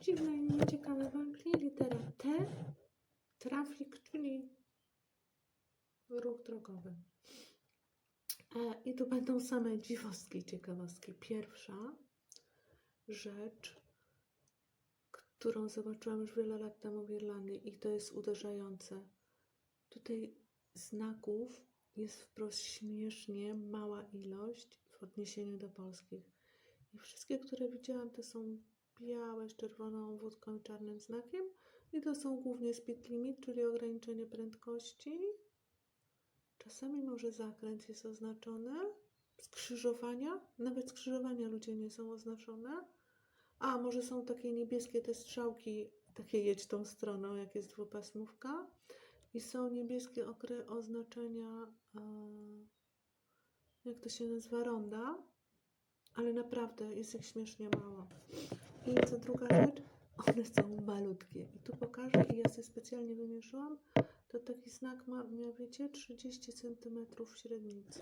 Dziwne i nieciekawe w Anglii litera T, trafik, czyli ruch drogowy. E, I tu będą same dziwostki, ciekawostki. Pierwsza rzecz, którą zobaczyłam już wiele lat temu w Irlandii i to jest uderzające. Tutaj znaków jest wprost śmiesznie mała ilość w odniesieniu do polskich. I wszystkie, które widziałam, to są białe z czerwoną wódką i czarnym znakiem. I to są głównie speed limit, czyli ograniczenie prędkości. Czasami może zakręt jest oznaczony. Skrzyżowania, nawet skrzyżowania ludzie nie są oznaczone. A, może są takie niebieskie te strzałki, takie jedź tą stroną, jak jest dwupasmówka. I są niebieskie okre oznaczenia, e, jak to się nazywa, ronda. Ale naprawdę jest ich śmiesznie mało. I co druga rzecz, one są malutkie. I tu pokażę, i ja sobie specjalnie wymierzyłam, to taki znak ma, miał, wiecie, 30 cm średnicy.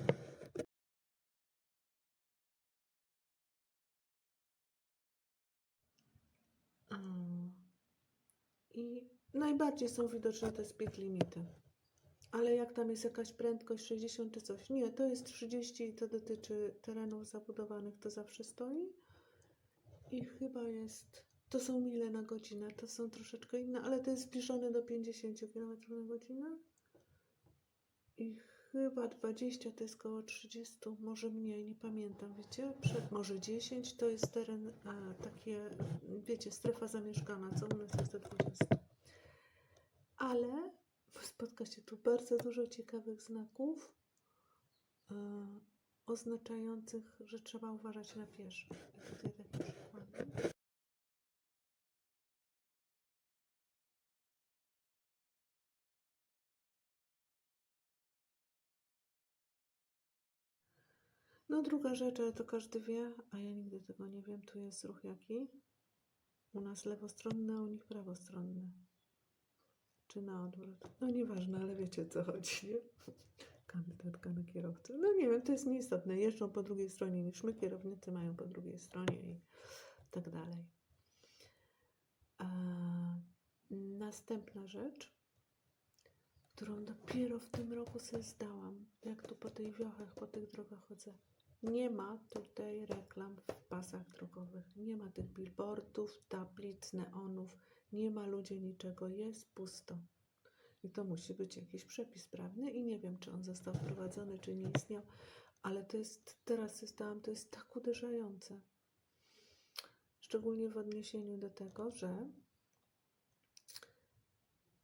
I najbardziej są widoczne te speed limity. Ale jak tam jest jakaś prędkość 60 czy coś? Nie, to jest 30 i to dotyczy terenów zabudowanych, to zawsze stoi. I chyba jest, to są mile na godzinę, to są troszeczkę inne, ale to jest zbliżone do 50 km na godzinę. I chyba 20 to jest koło 30, może mniej, nie pamiętam, wiecie? Może 10 to jest teren a, takie, wiecie, strefa zamieszkana, co u nas jest do 20. Ale spotka się tu bardzo dużo ciekawych znaków e, oznaczających, że trzeba uważać na pieszych. Tutaj. No druga rzecz, ale to każdy wie, a ja nigdy tego nie wiem, tu jest ruch jaki? U nas lewostronny, a u nich prawostronny. Czy na odwrót? No nieważne, ale wiecie co chodzi, nie? Kandydatka na kierowcę. No nie wiem, to jest nieistotne. Jeżdżą po drugiej stronie niż my, kierownicy mają po drugiej stronie i tak dalej. A następna rzecz, którą dopiero w tym roku sobie zdałam, jak tu po tych wiochach, po tych drogach chodzę. Nie ma tutaj reklam w pasach drogowych. Nie ma tych billboardów, tablic, neonów. Nie ma ludzie niczego. Jest pusto. I to musi być jakiś przepis prawny i nie wiem, czy on został wprowadzony, czy nie istniał, ale to jest, teraz zostałam, to jest tak uderzające. Szczególnie w odniesieniu do tego, że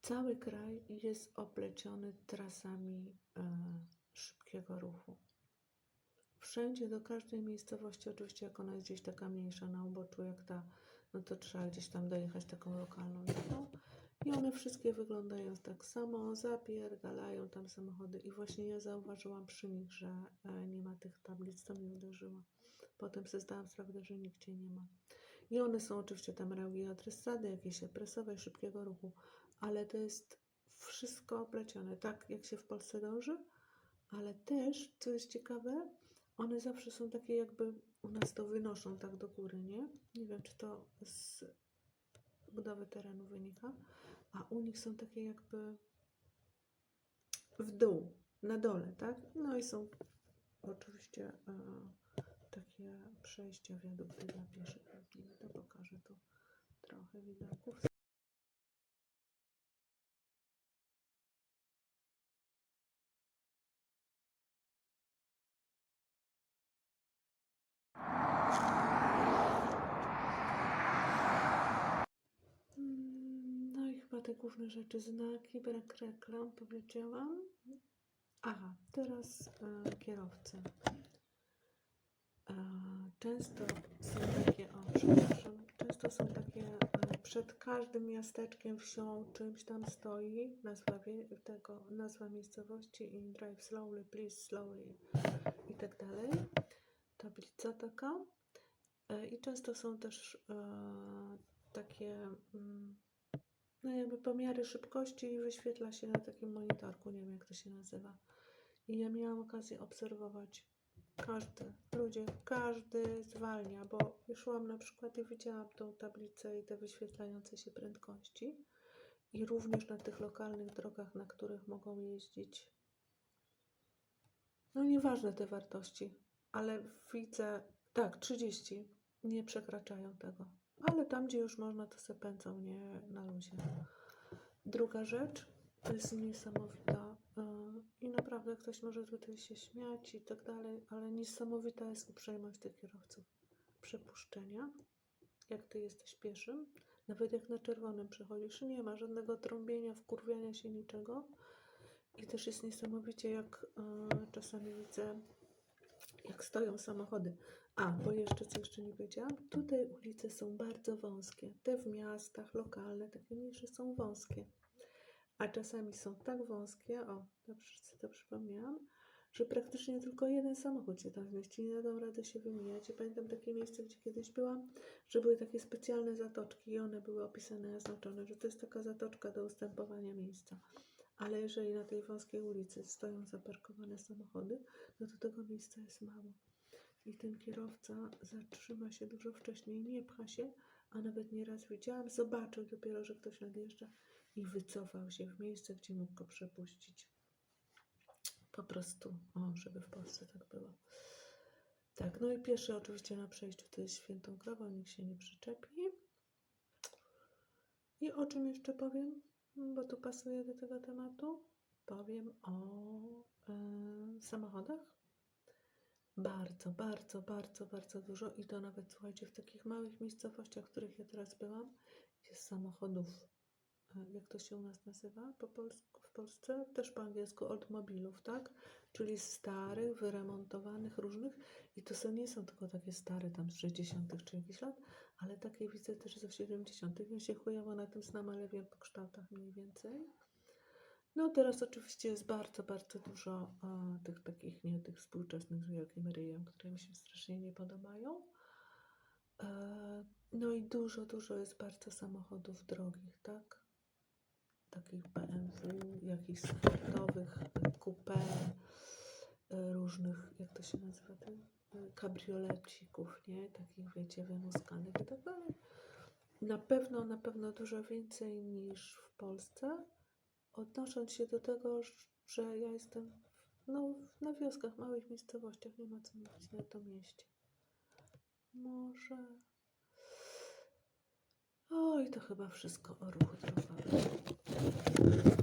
cały kraj jest opleciony trasami e, szybkiego ruchu. Wszędzie, do każdej miejscowości, oczywiście jak ona jest gdzieś taka mniejsza na uboczu jak ta, no to trzeba gdzieś tam dojechać taką lokalną. I one wszystkie wyglądają tak samo, zapierdalają tam samochody. I właśnie ja zauważyłam przy nich, że e, nie ma tych tablic, to mnie uderzyło. Potem sobie zdałam sprawę, że nigdzie nie ma. I one są oczywiście tam raugi adresady, jakieś presowe, szybkiego ruchu, ale to jest wszystko oplecione, tak jak się w Polsce dąży, ale też, co jest ciekawe, one zawsze są takie jakby u nas to wynoszą tak do góry, nie? Nie wiem, czy to z budowy terenu wynika, a u nich są takie jakby w dół, na dole, tak? No i są oczywiście e, takie przejścia, wiadukty dla pieszych. To pokażę tu trochę widoków. No i chyba te główne rzeczy, znaki, brak reklam, powiedziałam. Aha, teraz e, kierowcy. E, często są takie, o przepraszam, często są takie, e, przed każdym miasteczkiem, wsią, czymś tam stoi nazwa tego, nazwa miejscowości i drive slowly, please slowly i tak dalej. Tablica taka. E, I często są też e, takie mm, no jakby pomiary szybkości i wyświetla się na takim monitorku, nie wiem jak to się nazywa. I ja miałam okazję obserwować Każdy, ludzie, każdy zwalnia, bo szłam na przykład i widziałam tą tablicę i te wyświetlające się prędkości. I również na tych lokalnych drogach, na których mogą jeździć. No nieważne te wartości, ale widzę, tak, 30 nie przekraczają tego. Ale tam, gdzie już można, to se pędzą nie na luzie. Druga rzecz, to jest niesamowita yy, i naprawdę ktoś może tutaj się śmiać i tak dalej, ale niesamowita jest uprzejmość tych kierowców. Przepuszczenia, jak ty jesteś pieszym, nawet jak na czerwonym przechodzisz, nie ma żadnego trąbienia, wkurwiania się niczego. I też jest niesamowicie, jak yy, czasami widzę, jak stoją samochody. A, bo jeszcze co jeszcze nie powiedziałam, tutaj ulice są bardzo wąskie. Te w miastach lokalne, takie mniejsze są wąskie. A czasami są tak wąskie, o, dobrze sobie to przypomniałam, że praktycznie tylko jeden samochód się tam zmieści. Nie dadą rady się wymijać. Ja pamiętam takie miejsce, gdzie kiedyś byłam, że były takie specjalne zatoczki i one były opisane, zaznaczone, że to jest taka zatoczka do ustępowania miejsca. Ale jeżeli na tej wąskiej ulicy stoją zaparkowane samochody, no to tego miejsca jest mało. I ten kierowca zatrzyma się dużo wcześniej, nie pcha się, a nawet nieraz widziałam, zobaczył dopiero, że ktoś nadjeżdża i wycofał się w miejsce, gdzie mógł go przepuścić. Po prostu, o, żeby w Polsce tak było. Tak, no i pieszy oczywiście na przejściu to jest świętą krową, nikt się nie przyczepi. I o czym jeszcze powiem, bo tu pasuje do tego tematu? Powiem o e, samochodach. Bardzo, bardzo, bardzo, bardzo dużo i to nawet, słuchajcie, w takich małych miejscowościach, w których ja teraz byłam, jest samochodów, e, jak to się u nas nazywa po polsku, w Polsce? Też po angielsku automobilów, tak? Czyli starych, wyremontowanych, różnych i to są, nie są tylko takie stare tam z 60 czy jakichś lat, ale takie widzę też ze 70 Ja się chujowo na tym znam, ale wiem po kształtach mniej więcej. No teraz oczywiście jest bardzo, bardzo dużo e, tych takich, nie tych współczesnych z wielkim ryjem, które mi się strasznie nie podobają. E, no i dużo, dużo jest bardzo samochodów drogich, tak? Takich BMW, jakichś sportowych, coupé, różnych, jak to się nazywa, ten, e, kabriolecików, nie? Takich, wiecie, wymuskanych i tak dalej. Na pewno, na pewno dużo więcej niż w Polsce odnosząc się do tego, że ja jestem no, na wioskach, małych miejscowościach, nie ma co mówić na to mieście. Może. Oj, to chyba wszystko o ruchu drogowym.